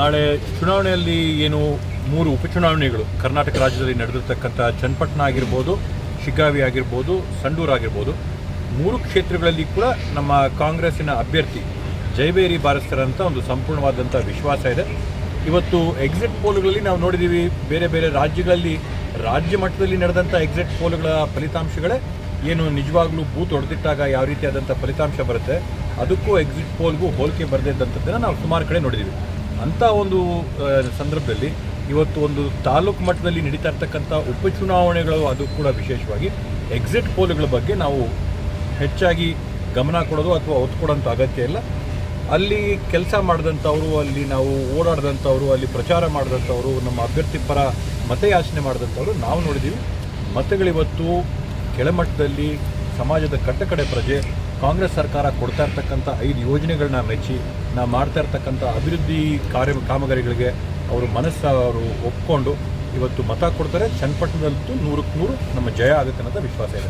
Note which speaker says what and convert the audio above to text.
Speaker 1: ನಾಳೆ ಚುನಾವಣೆಯಲ್ಲಿ ಏನು ಮೂರು ಉಪಚುನಾವಣೆಗಳು ಕರ್ನಾಟಕ ರಾಜ್ಯದಲ್ಲಿ ನಡೆದಿರ್ತಕ್ಕಂಥ ಚನ್ನಪಟ್ಟಣ ಆಗಿರ್ಬೋದು, ಶಿಗ್ಗಾವಿ ಆಗಿರ್ಬೋದು, ಸಂಡೂರು ಆಗಿರ್ಬೋದು, ಮೂರು ಕ್ಷೇತ್ರಗಳಲ್ಲಿ ಕೂಡ ನಮ್ಮ ಕಾಂಗ್ರೆಸ್ಸಿನ ಅಭ್ಯರ್ಥಿ ಜಯಬೇರಿ ಬಾರಿಸ್ತಾರಂತ ಒಂದು ಸಂಪೂರ್ಣವಾದಂಥ ವಿಶ್ವಾಸ ಇದೆ. ಇವತ್ತು ಎಕ್ಸಿಟ್ ಪೋಲ್ಗಳಲ್ಲಿ ನಾವು ನೋಡಿದ್ದೀವಿ, ಬೇರೆ ಬೇರೆ ರಾಜ್ಯಗಳಲ್ಲಿ, ರಾಜ್ಯ ಮಟ್ಟದಲ್ಲಿ ನಡೆದಂಥ ಎಕ್ಸಿಟ್ ಪೋಲ್ಗಳ ಫಲಿತಾಂಶಗಳೇ ಏನು ನಿಜವಾಗ್ಲೂ ಬೂತ್ ಹೊಡೆದಿಟ್ಟಾಗ ಯಾವ ರೀತಿಯಾದಂಥ ಫಲಿತಾಂಶ ಬರುತ್ತೆ, ಅದಕ್ಕೂ ಎಕ್ಸಿಟ್ ಪೋಲ್ಗೂ ಹೋಲಿಕೆ ಬರೆದಿದ್ದಂಥದ್ದನ್ನು ನಾವು ಸುಮಾರು ಕಡೆ ನೋಡಿದ್ದೀವಿ. ಅಂಥ ಒಂದು ಸಂದರ್ಭದಲ್ಲಿ ಇವತ್ತು ಒಂದು ತಾಲೂಕು ಮಟ್ಟದಲ್ಲಿ ನಡೀತಾ ಇರ್ತಕ್ಕಂಥ ಉಪಚುನಾವಣೆಗಳು ಅದು ಕೂಡ ವಿಶೇಷವಾಗಿ ಎಕ್ಸಿಟ್ ಪೋಲ್ಗಳ ಬಗ್ಗೆ ನಾವು ಹೆಚ್ಚಾಗಿ ಗಮನ ಕೊಡೋದು ಅಥವಾ ಒತ್ತು ಕೊಡೋಂಥ ಅಗತ್ಯ ಇಲ್ಲ. ಅಲ್ಲಿ ಕೆಲಸ ಮಾಡಿದಂಥವರು, ಅಲ್ಲಿ ನಾವು ಓಡಾಡಿದಂಥವ್ರು, ಅಲ್ಲಿ ಪ್ರಚಾರ ಮಾಡಿದಂಥವ್ರು, ನಮ್ಮ ಅಭ್ಯರ್ಥಿ ಪರ ಮತಯಾಚನೆ ಮಾಡಿದಂಥವ್ರು ನಾವು ನೋಡಿದ್ದೀವಿ. ಮತಗಳಿವತ್ತು ಕೆಳಮಟ್ಟದಲ್ಲಿ ಸಮಾಜದ ಕಟ್ಟಕಡೆ ಪ್ರಜೆ ಕಾಂಗ್ರೆಸ್ ಸರ್ಕಾರ ಕೊಡ್ತಾ ಇರ್ತಕ್ಕಂಥ ಐದು ಯೋಜನೆಗಳನ್ನ ಮೆಚ್ಚಿ ನಾವು ಮಾಡ್ತಾ ಇರ್ತಕ್ಕಂಥ ಅಭಿವೃದ್ಧಿ ಕಾರ್ಯ ಕಾಮಗಾರಿಗಳಿಗೆ ಅವರು ಮನಸ್ಸು, ಅವರು ಒಪ್ಪಿಕೊಂಡು ಇವತ್ತು ಮತ ಕೊಡ್ತಾರೆ. ಚನ್ನಪಟ್ಟಣದಲ್ಲಂತೂ ನೂರಕ್ಕೆ ನೂರು, ನಮ್ಮ ಜಯ ಆಗುತ್ತೆ ಅನ್ನೋದು ವಿಶ್ವಾಸ ಇದೆ.